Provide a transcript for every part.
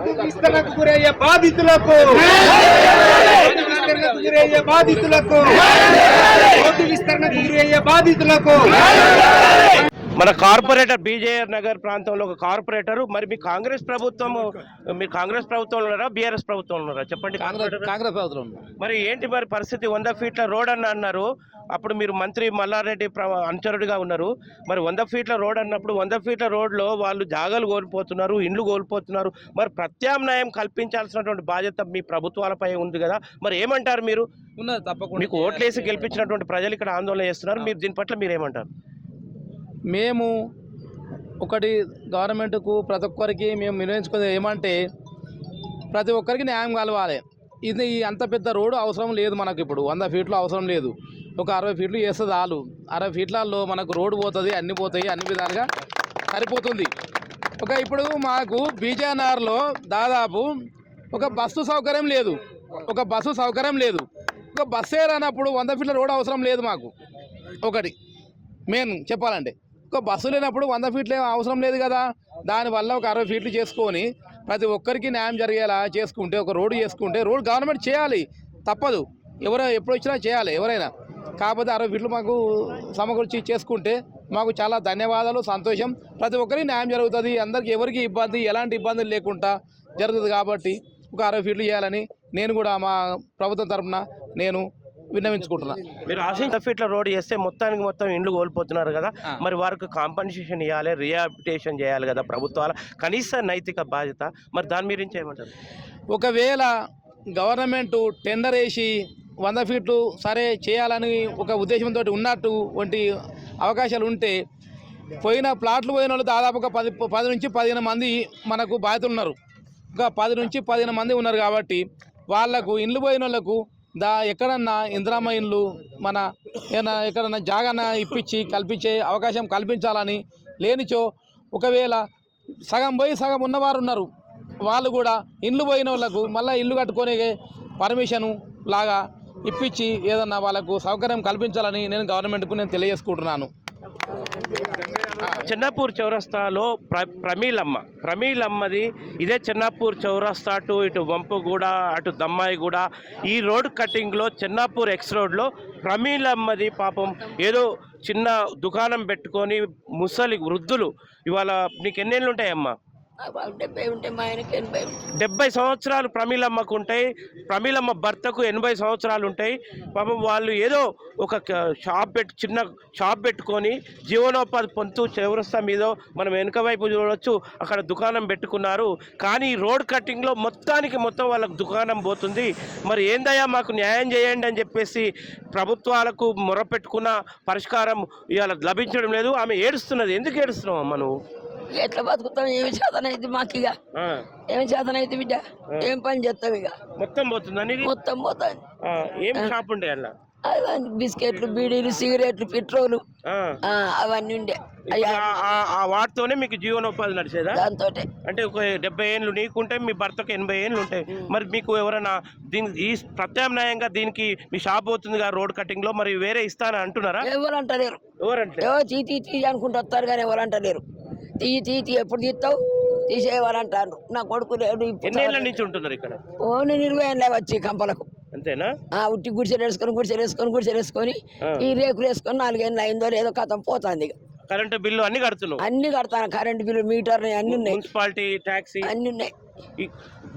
Road విస్తరణకు గురయ్యే బాధితులకు విస్తరణకు గురయ్యే బాధితులకు రోడ్డు విస్తరణకు గురయ్యే బాధితులకు మన కార్పొరేటర్ బీజేఆర్ నగర్ ప్రాంతంలో ఒక కార్పొరేటర్ మరి మీ కాంగ్రెస్ ప్రభుత్వం మీరు కాంగ్రెస్ ప్రభుత్వంలో ఉన్నారా బీఆర్ఎస్ ప్రభుత్వంలో ఉన్నారా చెప్పండి కాంగ్రెస్ కార్పొరేటర్. కాంగ్రెస్ ప్రభుత్వం. మరి ఏంటి మరి పరిస్థితి వంద ఫీట్ల రోడ్ అని అన్నారు అప్పుడు మీరు మంత్రి మల్లారెడ్డి ప్ర- అనుచరుడిగా ఉన్నారు. మరి వంద ఫీట్ల రోడ్ అన్నప్పుడు వంద ఫీట్ల రోడ్లో వాళ్ళు జాగాలు కోల్పోతున్నారు ఇండ్లు కోల్పోతున్నారు. మరి ప్రత్యామ్నాయం కల్పించాల్సినటువంటి బాధ్యత మీ ప్రభుత్వాలపై ఉంది కదా. మరి ఏమంటారు మీరు? తప్పకుండా. మీకు ఓట్లేసి గెలిపించినటువంటి ప్రజలు ఇక్కడ ఆందోళన చేస్తున్నారు. మీరు దీని పట్ల మీరు ఏమంటారు? మేము ఒకటి గవర్నమెంట్కు ప్రతి ఒక్కరికి మేము నిర్ణయించుకునేది ఏమంటే ప్రతి ఒక్కరికి న్యాయం కలవాలి. ఇది అంత పెద్ద రోడ్డు అవసరం లేదు మనకు ఇప్పుడు వంద ఫీట్లు అవసరం లేదు. ఒక అరవై ఫీట్లు చేస్తే చాలు. అరవై ఫీట్లలో మనకు రోడ్డు పోతుంది అన్ని పోతాయి అన్ని విధాలుగా సరిపోతుంది. ఒక ఇప్పుడు మాకు బీజేఆర్లో దాదాపు ఒక బస్సు సౌకర్యం లేదు. ఒక బస్సు సౌకర్యం లేదు. ఒక బస్సే రానప్పుడు వంద ఫీట్ల రోడ్ అవసరం లేదు మాకు. ఒకటి మెయిన్ చెప్పాలంటే. ఒక బస్సు లేనప్పుడు వంద ఫీట్లు అవసరం లేదు కదా. దానివల్ల ఒక అరవై ఫీట్లు చేసుకొని ప్రతి ఒక్కరికి న్యాయం జరిగేలా చేసుకుంటే ఒక రోడ్డు చేసుకుంటే రోడ్ గవర్నమెంట్ చేయాలి. తప్పదు. ఎవరో ఎప్పుడు వచ్చినా చేయాలి ఎవరైనా. కాకపోతే అరవై ఫీట్లు మాకు సమకూర్చి చేసుకుంటే మాకు చాలా ధన్యవాదాలు సంతోషం. ప్రతి ఒక్కరికి న్యాయం జరుగుతుంది. అందరికి ఎవరికి ఇబ్బంది ఎలాంటి ఇబ్బందులు లేకుండా జరుగుతుంది కాబట్టి ఒక అరవై ఫీట్లు చేయాలని నేను కూడా మా ప్రభుత్వం తరఫున నేను విన్నవించుకుంటున్నా. మీరు ఆశించిన ఫీట్ల రోడ్ చేస్తే మొత్తానికి మొత్తం ఇండ్లు కోల్పోతున్నారు కదా. మరి వారికి కాంపన్సేషన్ ఇవ్వాలి రిహాబిటేషన్ చేయాలి కదా ప్రభుత్వాల కనీస నైతిక బాధ్యత. మరి దాని గురించి ఏమంటారు ఒకవేళ గవర్నమెంట్ టెండర్ వేసి వంద ఫీట్లు సరే చేయాలని ఒక ఉద్దేశంతో ఉన్నట్టు వంటి అవకాశాలు ఉంటే పోయిన ప్లాట్లు పోయిన వాళ్ళు దాదాపు పది పది నుంచి పదిహేను మంది మనకు బాధితులు ఉన్నారు. ఇంకా పది నుంచి పదిహేను మంది ఉన్నారు కాబట్టి వాళ్ళకు ఇండ్లు పోయిన వాళ్ళకు దా ఎక్కడన్నా ఇందిరామ ఇండ్లు మన ఏదైనా ఎక్కడన్నా జాగన ఇప్పించి కల్పించే అవకాశం కల్పించాలని లేనిచో ఒకవేళ సగం పోయి సగం ఉన్నవారు ఉన్నారు. వాళ్ళు కూడా ఇండ్లు పోయిన వాళ్ళకు మళ్ళీ ఇల్లు కట్టుకునే పర్మిషను లాగా ఇప్పించి ఏదన్నా వాళ్ళకు సౌకర్యం కల్పించాలని నేను గవర్నమెంట్కు నేను తెలియజేసుకుంటున్నాను. చిన్నపూర్ చౌరస్తాలో ప్ర ప్రమీలమ్మ. ప్రమీలమ్మది ఇదే చిన్నపూర్ చౌరస్తా అటు ఇటు వంపుగూడ అటు దమ్మాయిగూడ ఈ రోడ్ కటింగ్లో చిన్నపూర్ ఎక్స్ రోడ్లో ప్రమీలమ్మది పాపం ఏదో చిన్న దుకాణం పెట్టుకొని ముసలి వృద్ధులు. ఇవాళ నీకు ఎన్నేళ్ళు ఉంటాయమ్మా? డెబ్బై సంవత్సరాలు ప్రమీలమ్మకు ఉంటాయి ప్రమీలమ్మ భర్తకు ఎనభై సంవత్సరాలు ఉంటాయి. పాపం వాళ్ళు ఏదో ఒక షాప్ పెట్టు చిన్న షాప్ పెట్టుకొని జీవనోపాధి పొందుతూ చౌరస్తా మీద మనం వెనుక వైపు చూడవచ్చు అక్కడ దుకాణం పెట్టుకున్నారు. కానీ రోడ్ కట్టింగ్లో మొత్తానికి మొత్తం వాళ్ళకు దుకాణం పోతుంది. మరి ఏందయ్యా మాకు న్యాయం చేయండి అని చెప్పేసి ప్రభుత్వాలకు మొరపెట్టుకున్న పరిష్కారం ఇవాళ లభించడం లేదు. ఆమె ఏడుస్తున్నది. ఎందుకు ఏడుస్తున్నావు అమ్మ నువ్వు? ఎట్లా బతుకుతాం? ఏమి చేతనైతే మాకు ఇక ఏమి చేతనైతే బిడ్డ? ఏం పని చేస్తాం ఇక మొత్తం పోతుందని మొత్తం పోతాను ఆ, ఏం షాప్ ఉండే అలా? బిస్కెట్లు బీడీలు సిగరెట్లు పెట్రోలు. ఆ, అవన్నీ ఉండే. వాటితోనే మీకు జీవనోపాధి నడిచేదా? దాంతో అంటే ఒక డెబ్బై ఏళ్ళు నీకుంటే మీ భర్తకు ఎనభై ఏళ్ళు ఉంటాయి. మరి మీకు ఎవరైనా దీని ఈ ప్రత్యామ్నాయంగా దీనికి మీ షాప్ అవుతుంది కదా రోడ్ కటింగ్లో మరి వేరే ఇస్తానని అంటున్నారా? ఎవరు అంటలేరు. ఎవరంటే? తీ తీ అనుకుంటూ వస్తారు కానీ ఎవరు అంటలేరు. తీ తీ తీ ఎప్పుడు తీస్తావు? తీసేవారు అంటారు నా కొడుకు లేడు నుంచి ఉంటున్నారు ఇక్కడ? ఓన్లీ ఇరవై ఏళ్ళే వచ్చి కంపలకు. అంతేనా? ఆ ఉట్టి గుడిసెలు వేసుకొని గుడిసెలు వేసుకొని గుడిసెలు వేసుకొని. ఈ రేకులు వేసుకొని నాలుగేళ్ళు అయిందో లేదో కథం పోతుంది ఇక. కరెంటు బిల్లు అన్ని కడుతున్నావు? అన్ని కడతాను. కరెంట్ బిల్లు మీటర్ అన్ని ఉన్నాయి. మున్సిపాలిటీ ట్యాక్సీ అన్ని ఉన్నాయి.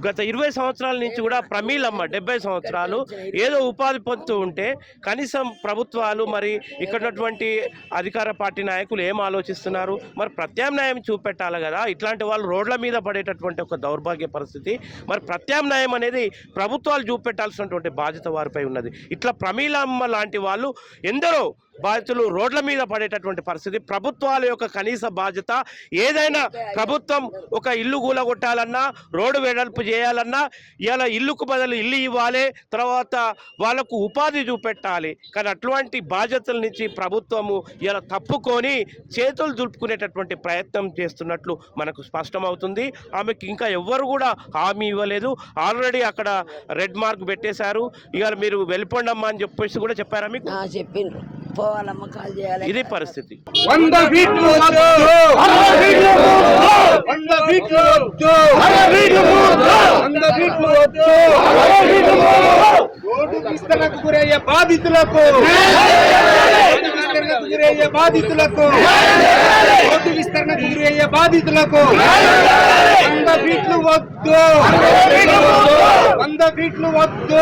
గత ఇరవై సంవత్సరాల నుంచి కూడా ప్రమీలమ్మ డెబ్బై సంవత్సరాలు ఏదో ఉపాధి పొందుతూ ఉంటే కనీసం ప్రభుత్వాలు మరి ఇక్కడ ఉన్నటువంటి అధికార పార్టీ నాయకులు ఏం ఆలోచిస్తున్నారు? మరి ప్రత్యామ్నాయం చూపెట్టాలి కదా. ఇట్లాంటి వాళ్ళు రోడ్ల మీద పడేటటువంటి ఒక దౌర్భాగ్య పరిస్థితి. మరి ప్రత్యామ్నాయం అనేది ప్రభుత్వాలు చూపెట్టాల్సినటువంటి బాధ్యత వారిపై ఉన్నది. ఇట్లా ప్రమీలమ్మ లాంటి వాళ్ళు ఎందరో బాధితులు రోడ్ల మీద పడేటటువంటి పరిస్థితి ప్రభుత్వాల యొక్క కనీస బాధ్యత ఏదైనా ప్రభుత్వం ఒక ఇల్లు కూలగొట్టాలన్నా రోడ్డు వెడల్పు చేయాలన్నా ఇలా ఇల్లుకు బదులు ఇల్లు ఇవ్వాలి తర్వాత వాళ్ళకు ఉపాధి చూపెట్టాలి. కానీ అటువంటి బాధ్యతల నుంచి ప్రభుత్వము ఇలా తప్పుకొని చేతులు దులుపుకునేటటువంటి ప్రయత్నం చేస్తున్నట్లు మనకు స్పష్టమవుతుంది. ఆమెకి ఇంకా ఎవ్వరు కూడా హామీ ఇవ్వలేదు. ఆల్రెడీ అక్కడ రెడ్ మార్క్ పెట్టేశారు. ఇవాళ మీరు వెళ్ళిపోండమ్మా అని చెప్పేసి కూడా చెప్పారా మీకు? చెప్పిండ్రు. పోవాలమ్మ కాల్ చేయాలి ఇది పరిస్థితి వంద ఫీట్లు వద్దు వంద ఫీట్లు వద్దు ఫీట్లు వద్దు రోడ్డు విస్తరణకు గురయ్యే బాధితులకు విస్తరణకు గురయ్యే బాధితులకు రోడ్డు విస్తరణకు గురయ్యే బాధితులకు వంద ఫీట్లు వద్దు వంద ఫీట్లు వద్దు